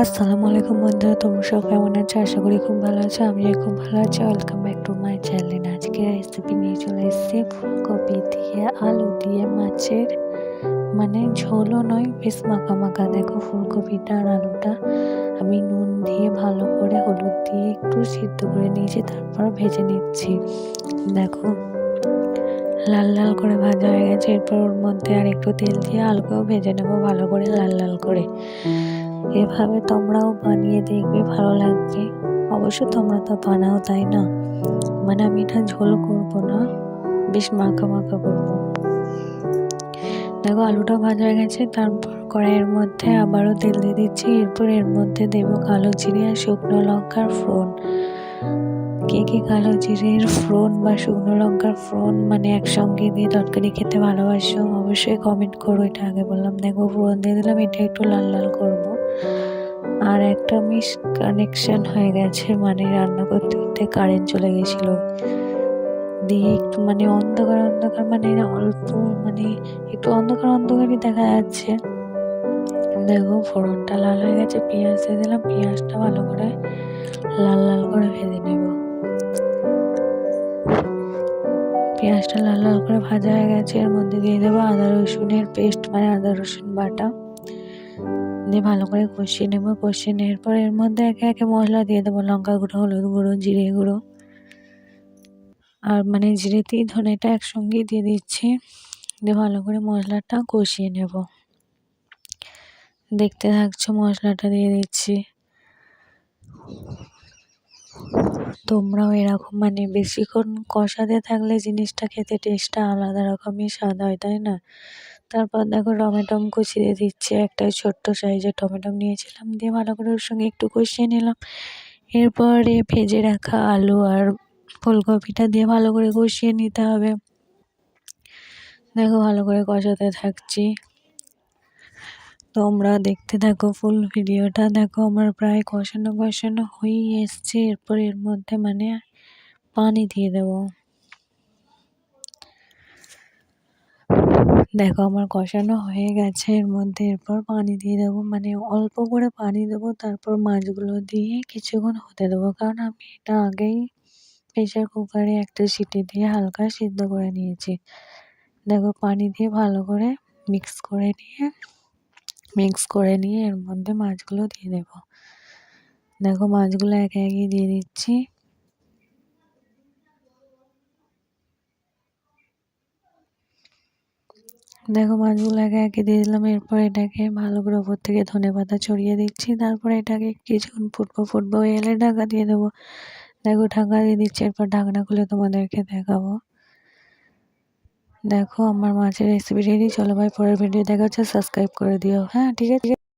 আসসালামু আলাইকুম বন্ধুরা, তোমরা সব কেমন আছো? আশা করি খুব ভালো আছো, আমিও খুব ভালো আছি। Welcome back to my channel আজকে রেসিপি নিয়ে চলে এসেছি, ফুলকপি দিয়ে আলু দিয়ে মাছের মানে ঝোলও নয়, বেশ মাখা মাখা দেখো ফুলকপিটা আর আলুটা আমি নুন দিয়ে ভালো করে হলুদ দিয়ে একটু সিদ্ধ করে নিয়েছি, তারপর ভেজে নিচ্ছি। দেখো, লাল লাল করে ভাজা হয়ে গেছে, এরপর ওর মধ্যে আর একটু তেল দিয়ে আলুকেও ভেজে নেব ভালো করে লাল লাল করে। এভাবে তোমরাও বানিয়ে দেখবে, ভালো লাগবে। অবশ্য তোমরা তো বানাও, তাই না? মানে আমি এটা ঝোল করব না, বেশ মাখা মাখা করব। দেখো, আলুটা ভাজা হয়ে গেছে, তারপর কড়াইয়ের মধ্যে আবারও তেল দিয়ে দিচ্ছি। এরপর এর মধ্যে দেবো কালো জিরে আর শুকনো লঙ্কার ফোড়ন। কে কে কালো জিরের ফ্রন বা শুকনো লঙ্কার ফ্রন মানে একসঙ্গে দিয়ে তরকারি খেতে ভালোবাসো, অবশ্যই কমেন্ট করো, এটা আগে বললাম। দেখো ফ্রন দিয়ে দিলাম, এটা একটু লাল লাল করব। আর একটা মিস কানেকশন হয়ে গেছে মানে রান্না করতে করতে কারেন্ট চলে গেছিল। দিয়ে একটু মানে অন্ধকার অন্ধকার মানে অল্প মানে একটু অন্ধকার, অন্ধকারই দেখা যাচ্ছে। দেখো ফোড়নটা লাল হয়ে গেছে, পেঁয়াজ দিয়ে দিলাম, পেঁয়াজটা ভালো করে লাল লাল করে ভেজে নেব। পেঁয়াজটা লাল লাল করে ভাজা হয়ে গেছে, এর মধ্যে দিয়ে দেবো আদা রসুনের পেস্ট মানে আদা রসুন বাটা। দিয়ে ভালো করে কষিয়ে নেব। কষিয়ে নেওয়ার পর এর মধ্যে একে একে মশলা দিয়ে দেবো। লঙ্কা গুঁড়ো, হলুদ গুঁড়ো, জিরে গুঁড়ো। আর মানে জিরেতেই ধনেটা একসঙ্গে দিয়ে দিচ্ছি। দিয়ে ভালো করে মশলাটা কষিয়ে নেব। দেখতে থাকছো মশলাটা দিয়ে দিচ্ছি। তোমরাও এরকম মানে বেশিক্ষণ কষাতে থাকলে জিনিসটা খেতে টেস্টটা আলাদা রকমই স্বাদ হয়, তাই না? তারপর দেখো টমেটম কুচিয়ে দিচ্ছে, একটা ছোট্ট সাইজের টমেটম নিয়েছিলাম দিয়ে ভালো করে ওর সঙ্গে একটু কষিয়ে নিলাম। এরপরে ভেজে রাখা আলু আর ফুলকপিটা দিয়ে ভালো করে কষিয়ে নিতে হবে। দেখো ভালো করে কষাতে থাকছি। তোমরা দেখতে থাকো ফুল ভিডিওটা দেখো, আমার প্রায় কষানো কষানো হয়েই এসছে। এরপর এর মধ্যে মানে পানি দিয়ে দেব। দেখো, আমার কষানো হয়ে গেছে। এর মধ্যে এরপর পানি দিয়ে দেবো। মানে অল্প করে পানি দেবো, তারপর মাছগুলো দিয়ে কিছুক্ষণ হতে দেবো। কারণ আমি এটা আগেই প্রেশার কুকারে একটা সিটি দিয়ে হালকা সিদ্ধ করে নিয়েছি। দেখো, পানি দিয়ে ভালো করে মিক্স করে নিয়ে মিক্স করে নিয়ে এর মধ্যে মাছগুলো দিয়ে দেব। দেখো মাছগুলো একে একে দিয়ে দিচ্ছি। দেখো মাছগুলো একে একে দিয়ে দিলাম, এরপর এটাকে ভালো করে ওপর থেকে ধনে পাতা ছড়িয়ে দিচ্ছি। তারপরে এটাকে কিছুক্ষণ ফুটবো ফুটবো এলে ঢাকা দিয়ে দেবো। দেখো ঢাকা দিয়ে দিচ্ছি, এরপর ঢাকনা খুলে তোমাদেরকে দেখাবো। দেখো আমার মাছের রেসিপি রেডি চলো ভাই, পরের ভিডিও দেখা হচ্ছে সাবস্ক্রাইব করে দিও। হ্যাঁ ঠিক আছে?